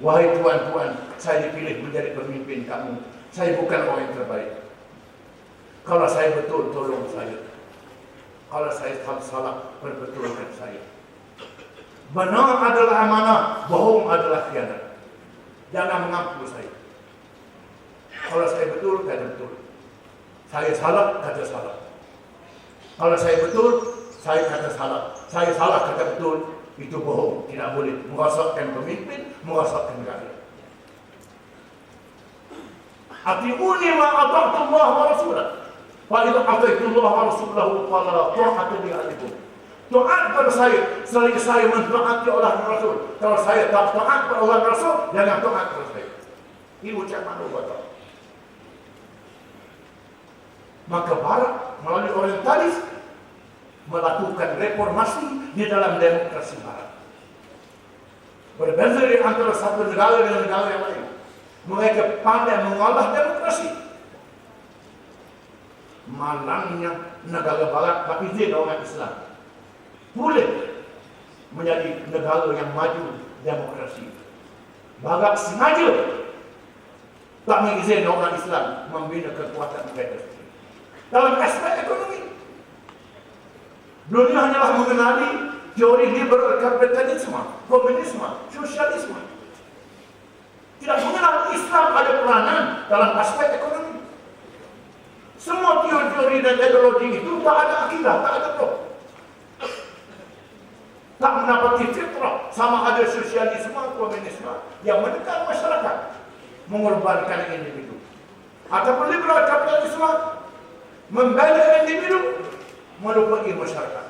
Wahai tuan-tuan, saya dipilih menjadi pemimpin kamu. Saya bukan orang yang terbaik. Kalau saya betul, tolong saya. Kalau saya salah, perbetulkan saya. Benar adalah amanah, bohong adalah khianat. Jangan mengaku saya. Kalau saya betul, kata betul. Saya salah, kata salah. Kalau saya betul, saya kata salah. Saya salah, kata betul. Itu bohong. Tidak boleh merosakkan pemimpin, merosakkan negara. Atiuni ma ata'tu Allah wa rasulah. Fa idza ata'tu Allah wa ta'atu li ahlikum. Taat pada saya selain saya mentaati Allah dan Rasul. Kalau saya tak taat pada Allah dan Rasul, jangan taat pada saya. Ini ucapan Allah. Maka Barat melalui orientalis melakukan reformasi di dalam demokrasi Barat. Berbeza di antara satu negara dengan negara yang lain. Mereka pandai mengolah demokrasi. Malangnya negara Barat tak izin orang Islam. Boleh menjadi negara yang maju demokrasi. Barat sengaja tak mengizinkan orang Islam membina kekuatan mereka. Dalam aspek ekonomi, Dunia hanyalah mengenali teori liberal kapitalisme, komunisme, sosialisme. Tidak mengenal Islam ada peranan dalam aspek ekonomi. Semua teori-teori dan ideologi itu tak ada akidah, tak ada roh. Tak mendapati fitrah sama ada sosialisme, komunisme yang menekan masyarakat mengorbankan individu. Ataupun liberal kapitalisme membela individu melupai masyarakat.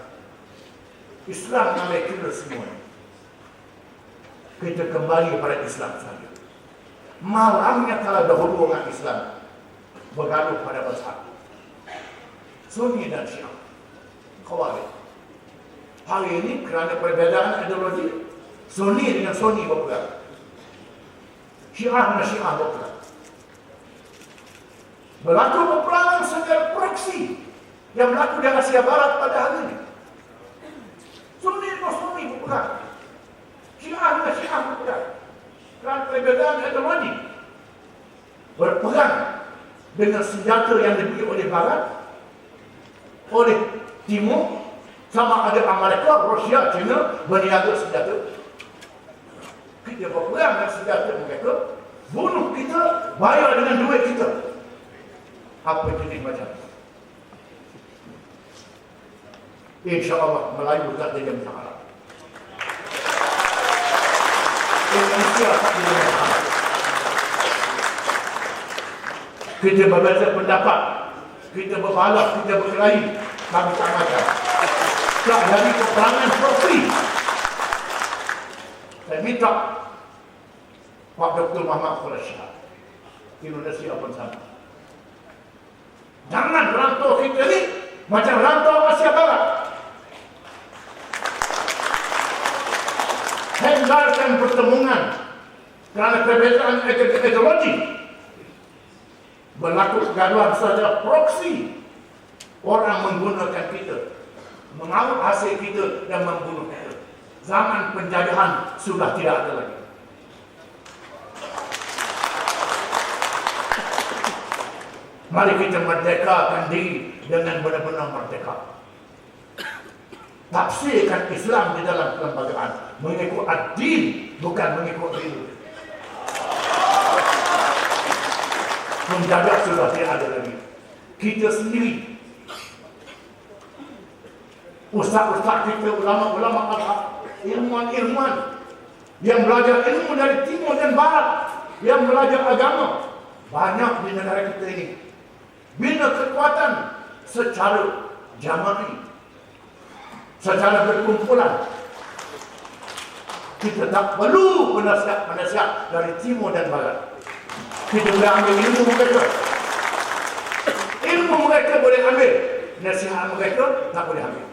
Islam ambil kita semua. Kita kembali pada Islam saja. Malangnya kalau dahulu orang Islam bergaduh pada bersatu. Sunni dan Syiah. Khawarij. Hari ini kerana perbezaan ideologi, Sunni dengan Sunni berperang. Syiah dengan Syiah berperang. Berlaku peperangan secara proksi yang berlaku di Asia Barat pada hari ini. Sunni dan Sunni berperang. Syiah dan Syiah berperang. Kerana perbezaan ideologi. Berperang dengan senjata yang diberi oleh Barat, oleh Timur, sama ada Amerika, Rusia, China, berniaga senjata. Kita berperang dengan senjata mereka, bunuh kita, bayar dengan duit kita. Apa jenis macam? InsyaAllah Melayu tak ada yang Arab. Indonesia tak ada yang Arab. Kita berbeza pendapat. Kita berbalak, kita berkelahi. Kami tak macam. Tak dari peperangan profi. Saya minta Pak Dr. Muhammad Khurasyah. Indonesia pun sama. Jangan rantau kita ni macam rantau Asia Barat. Pertemuan kerana perbezaan ideologi berlaku kegaduhan saja proksi orang menggunakan kita mengambil hasil kita dan membunuh kita. Zaman penjajahan sudah tidak ada lagi. Mari kita merdekakan diri dengan benar-benar merdeka tafsirkan Islam di dalam kelembagaan. Mengikut adil bukan mengikut diri menjaga sudah tidak ada lagi. Kita sendiri. Ustaz-ustaz kita ulama-ulama ilmuwan-ilmuwan yang belajar ilmu dari timur dan barat. Yang belajar agama. Banyak di negara kita ini. Bina kekuatan secara jama'i secara berkumpulan kita tak perlu penasihat-penasihat dari timur dan barat. Kita boleh ambil ilmu mereka. Ilmu mereka boleh ambil. Nasihat mereka tak boleh ambil